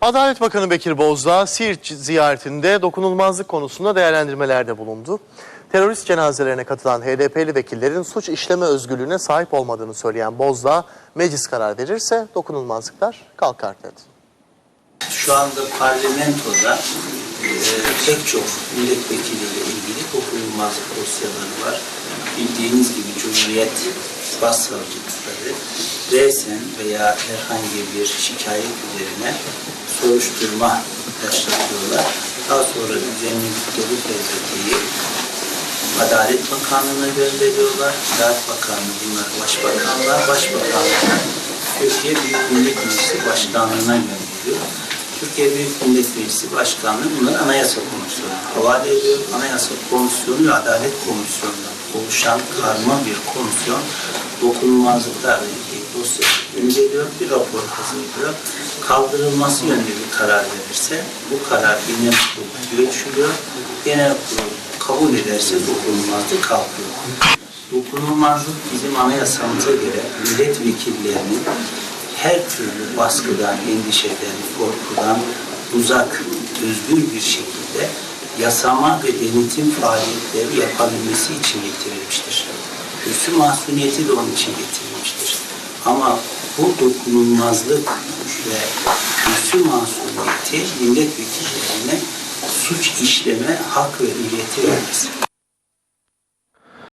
Adalet Bakanı Bekir Bozdağ Siirt ziyaretinde dokunulmazlık konusunda değerlendirmelerde bulundu. Terörist cenazelerine katılan HDP'li vekillerin suç işleme özgürlüğüne sahip olmadığını söyleyen Bozdağ, meclis karar verirse dokunulmazlıklar kalkar dedi. Şu anda parlamentoda e, pek çok milletvekiliyle ilgili dokunulmazlık dosyaları var. Bildiğiniz gibi Cumhuriyet Başsavcılıkları resen veya herhangi bir şikayet üzerine soruşturma başlatıyorlar. Daha sonra düzenledikleri fezlekeyi Adalet Bakanlığı'na gönderiyorlar. Adalet Bakanlığı bunlar başbakanlar. Başbakanlığı Türkiye Büyük Millet Meclisi Başkanlığı'na gönderiyor. Türkiye Büyük Millet Meclisi Başkanlığı bunları Anayasa Komisyonu'na havale ediyor. Anayasa Komisyonu ve Adalet Komisyonu'ndan oluşan karma bir komisyon dokunulmazlıklarla ilgili dosya inceliyor, bir rapor hazırlıyor. Kaldırılması yönünde bir karar verirse bu karar genel kurulda görüşülüyor. Genel kurul kabul ederse dokunulmazlık kalkıyor. Dokunulmazlık bizim anayasamıza göre milletvekillerinin her türlü baskıdan, endişeden, korkudan uzak, özgür bir şekilde yasama ve denetim faaliyetleri yapabilmesi için getirilmiştir. Kürsü mahzuniyeti de onun için getirilmiştir. Ama bu dokunulmazlık ve kürsü mahzuniyeti milletvekillerine suç işleme hak ve hürriyeti vermez.